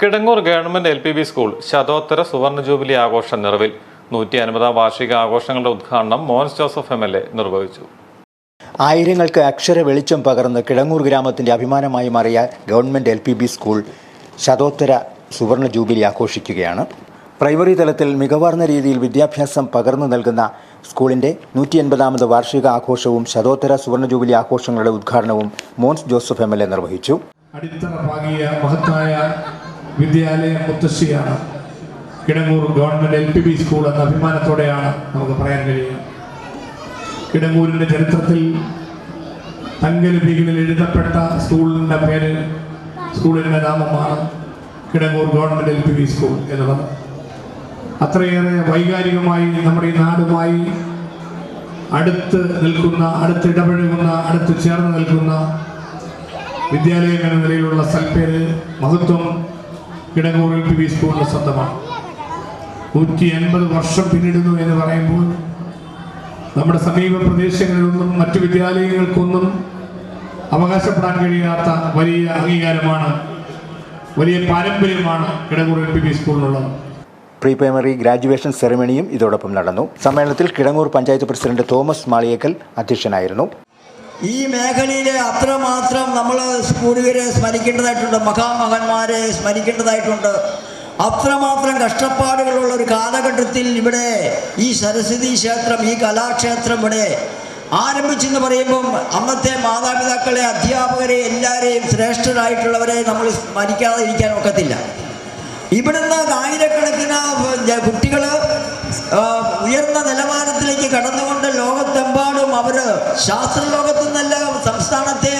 Kidangoor government L P B school ശതോത്തര സുവർണ jubilee ആഘോഷ നിറവിൽ. നൂറ്റി അൻപതാം വാർഷിക ആഘോഷങ്ങളുടെ ഉദ്ഘാടനം Mons Joseph M L A നിർവഹിച്ചു. ആയിരങ്ങൾക്ക് അക്ഷര വെളിച്ചം പകർന്ന് കിടങ്ങൂർ ഗ്രാമത്തിന്റെ അഭിമാനമായി മാറിയ government L P B school ശതോത്തര സുവർണ ജൂബിലി ആഘോഷിക്കുകയാണ്. പ്രൈമറി തലത്തിൽ മികവാർന്ന രീതിയിൽ വിദ്യാഭ്യാസം പകർന്നു നൽകുന്ന സ്കൂളിന്റെ നൂറ്റി എൺപതാമത് വാർഷിക ആഘോഷവും ശതോത്തര സുവർണ ജൂബിലി ആഘോഷങ്ങളുടെ ഉദ്ഘാടനവും Mons Joseph M L A നിർവഹിച്ചു. അടിത്തറ പാകിയ മഹത്തായ വിദ്യാലയ മുത്തശ്ശിയാണ്. Kidangoor government L P B school എന്ന അഭിമാനത്തോടെയാണ് നമുക്ക് പറയാൻ കഴിയുക. കിടങ്ങൂരിന്റെ ചരിത്രത്തിൽ തങ്കലിപികളിൽ എഴുതപ്പെട്ട സ്കൂളിന്റെ പേര് സ്കൂളിന്റെ നാമമാണ് Kidangoor government L P B school എന്നുള്ളത്. അത്രയേറെ വൈകാരികമായി നമ്മുടെ ഈ നാടുമായി അടുത്ത് നിൽക്കുന്ന അടുത്ത് ഇടപഴകുന്ന അടുത്ത് ചേർന്ന് നിൽക്കുന്ന വിദ്യാലയം എന്ന നിലയിലുള്ള സൽപ്പേര് മഹത്വം കിടങ്ങൂർ എൽ പി വി സ്കൂളിന് സ്വന്തമാണ്. നൂറ്റി എൺപത് വർഷം പിന്നിടുന്നു എന്ന് പറയുമ്പോൾ നമ്മുടെ സമീപ പ്രദേശങ്ങളിലൊന്നും മറ്റു വിദ്യാലയങ്ങൾക്കൊന്നും അവകാശപ്പെടാൻ കഴിയാത്ത വലിയ അംഗീകാരമാണ് വലിയ പാരമ്പര്യമാണ് കിടങ്ങൂർ എൽ പി വി സ്കൂളിനുള്ളത്. പ്രീ പ്രൈമറി ഗ്രാജുവേഷൻ സെറമണിയും ഇതോടൊപ്പം നടന്നു. സമ്മേളനത്തിൽ കിടങ്ങൂർ പഞ്ചായത്ത് പ്രസിഡന്റ് തോമസ് മാളിയേക്കൽ അധ്യക്ഷനായിരുന്നു. ഈ മേഖലയിൽ അത്രമാത്രം നമ്മൾ പൂർവികരെ സ്മരിക്കേണ്ടതായിട്ടുണ്ട് മഹാമഹന്മാരെ സ്മരിക്കേണ്ടതായിട്ടുണ്ട്. അത്രമാത്രം കഷ്ടപ്പാടുകളുള്ള ഒരു കാലഘട്ടത്തിൽ ഇവിടെ ഈ സരസ്വതി ക്ഷേത്രം ഈ കലാക്ഷേത്രം ഇവിടെ ആരംഭിച്ചെന്ന് പറയുമ്പം അന്നത്തെ മാതാപിതാക്കളെ അധ്യാപകരെ എല്ലാവരെയും ശ്രേഷ്ഠരായിട്ടുള്ളവരെ നമ്മൾ സ്മരിക്കാതെ ഇരിക്കാൻ ഒക്കത്തില്ല. ഇവിടുന്ന് ആയിരക്കണക്കിന് നിലവാരത്തിലേക്ക് കടന്നുകൊണ്ട് ലോകത്തെമ്പാടും അവർ ശാസ്ത്രലോകത്തു നിന്നല്ല സംസ്ഥാനത്തെ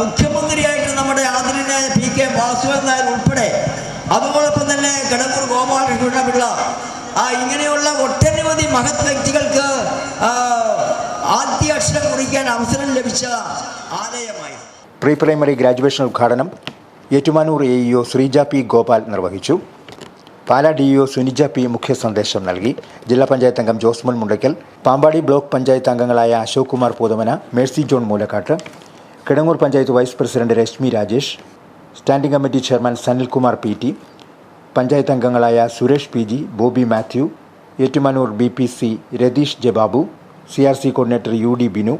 മുഖ്യമന്ത്രിയായിട്ട് നമ്മുടെ ആദരനെ പി കെ വാസുദേവൻ നായർ ഉൾപ്പെടെ. അതോടൊപ്പം തന്നെ കിടങ്ങൂർ ഗോപാലകൃഷ്ണപിള്ള ആ ഇങ്ങനെയുള്ള ഒട്ടനവധി മഹത് വ്യക്തികൾക്ക് ആദ്യ അക്ഷരം കുറിക്കാൻ അവസരം ലഭിച്ച ആലയമായി പ്രീ പ്രൈമറി ഗ്രാജുവേഷൻ ഉദ്ഘാടനം Ettumanoor A E O Sreeja P Gopal നിർവഹിച്ചു. Pala D E O Suneeja P മുഖ്യ സന്ദേശം നൽകി. ജില്ലാ പഞ്ചായത്ത് അംഗം ജോസ്മോൻ മുണ്ടയ്ക്കൽ പാമ്പാടി ബ്ലോക്ക് പഞ്ചായത്ത് അംഗങ്ങളായ Ashok Kumar Poothamana Mercy John Moolakkattu Kidangoor panchayat vice president Reshmi Rajesh standing committee chairman Sanilkumar P T panchayat അംഗങ്ങളായ Suresh P G Bobby Mathew Ettumanoor B P C Ratheesh Jababu C R C coordinator U D Binu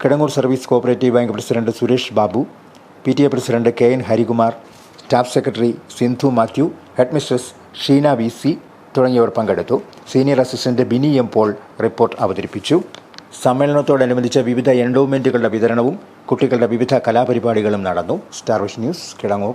Kidangoor service cooperative bank president Suresh Babu P T A president K N Harikumar staff secretary Sindhu Mathew head mistress Sheena V C തുടങ്ങിയവർ പങ്കെടുത്തു. Senior assistant Bini M Paul report അവതരിപ്പിച്ചു. സമ്മേളനത്തോടനുബന്ധിച്ച വിവിധ എൻഡോമെന്റുകളുടെ വിതരണവും കുട്ടികളുടെ വിവിധ കലാപരിപാടികളും നടന്നു. സ്റ്റാർവിഷ് ന്യൂസ് കിടങ്ങൂർ